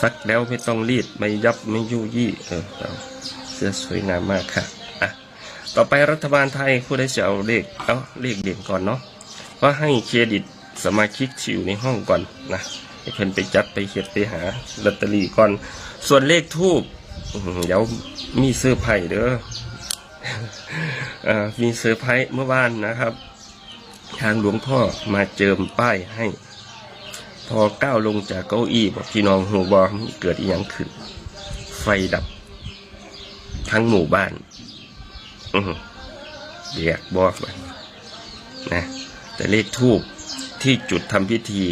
ซักแล้วไม่ต้องรีดไม่ยับไม่ยุ่ยี่เออเสื้อสวยงามมากค่ะอะต่อไปรัฐบาลไทยผู้ได้จะเอาเลขเอาเลขเด่นก่อนเนาะก็ให้เครดิตสมาชิกที่อยู่ในห้องก่อนนะให้เพิ่นไปจัดไปเขียดไปหาลอตเตอรี่ก่อน ส่วนเลขทูบเดี๋ยวมีเสื้อไผ่เด้ออ่ามีเซอร์ไพรส์เมื่อวานนะครับ ทางหลวงพ่อมาเจิมป้ายให้ พอก้าวลงจากเก้าอี้บอกพี่น้องหูบอมเกิดอีหยังขึ้น ไฟดับ ทั้งหมู่บ้าน อือเรียกบอกมันนะ แต่เลขทูบที่จุดทำพิธี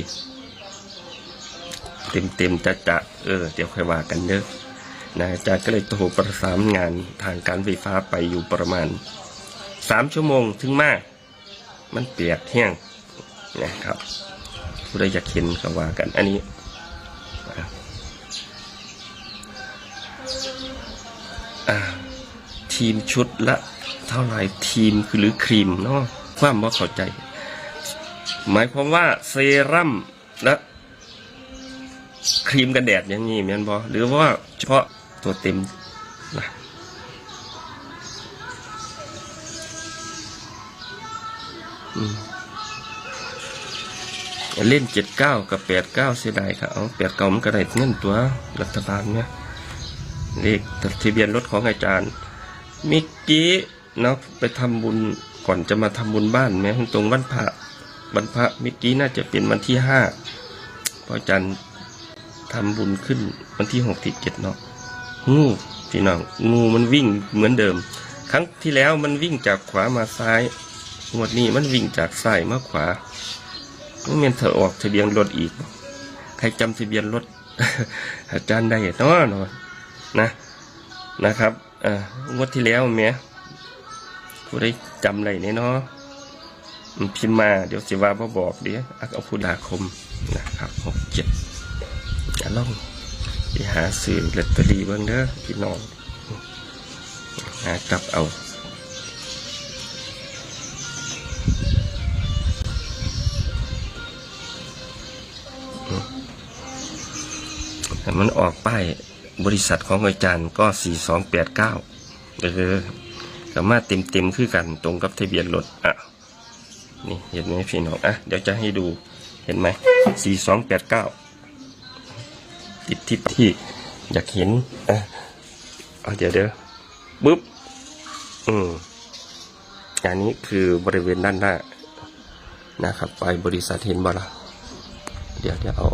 เต็มเต็มๆจะจะเออ เดี๋ยวค่อยว่ากันเด้อนะอาจารย์ก็เลยโทรประสานงานทางการไฟฟ้าไปอยู่ประมาณสามชั่วโมงถึงมาก มันเปียกแห้งนะครับ ผู้ใดอยากเห็นก็ว่ากัน อันนี้ทีมชุดละเท่าไหร่ทีมคือหรือครีมเนาะความว่าเข้าใจ หมายความว่าเซรั่มและครีมกันแดดอย่างนี้แม่นบอหรือว่าเฉพาะตัวเต็มนะอืม เล่นเจ็ดเก้ากับแปดเก้าเสียดายค่ะเอาแปดเก้ามันก็ได้เงินตัวรัฐบาลเนี่ยเลขทะเบียนรถของอาจารย์มิกกี้เนาะไปทำบุญก่อนจะมาทำบุญบ้านแม้ตรงวันพระวันพระมิกกี้น่าจะเป็นวันที่ห้าเพราะอาจารย์ทำบุญขึ้นวันที่หกที่เจ็ดเนาะงูพี่น้องงูมันวิ่งเหมือนเดิม ครั้งที่แล้วมันวิ่งจากขวามาซ้ายงวดนี้มันวิ่งจากซ้ายมาขวา ก็เมียนเธอออกทะเบียนรถอีกใครจำทะเบียนรถอาจารย์ได้เนาะเนาะนะนะครับอ่างวดที่แล้วเมียผู้ได้จำอะไรเนี่ยเนาะพิมมาเดี๋ยวสิว่าบ่บอกเดี๋ยวอักเอาพุดาคมนะครับหกเจ็ดอย่าล่องไปหาสื่อลอตเตอรี่เบิ่งเด้อพี่น้องหาจับเอา แต่มันออกป้ายบริษัทของอาจารย์ก็4289เออก็มาเต็มเต็มๆคือกันตรงกับทะเบียนรถอะนี่เห็นไหมพี่น้องอะเดี๋ยวจะให้ดูเห็นไหม4289ติดที่ที่อยากเห็นอะเอาเดี๋ยวเดี๋ยวปึ๊บอืมอันนี้คือบริเวณด้านหน้านะครับไปบริษัทเห็นบ่ละเดี๋ยวเดี๋ยวเอา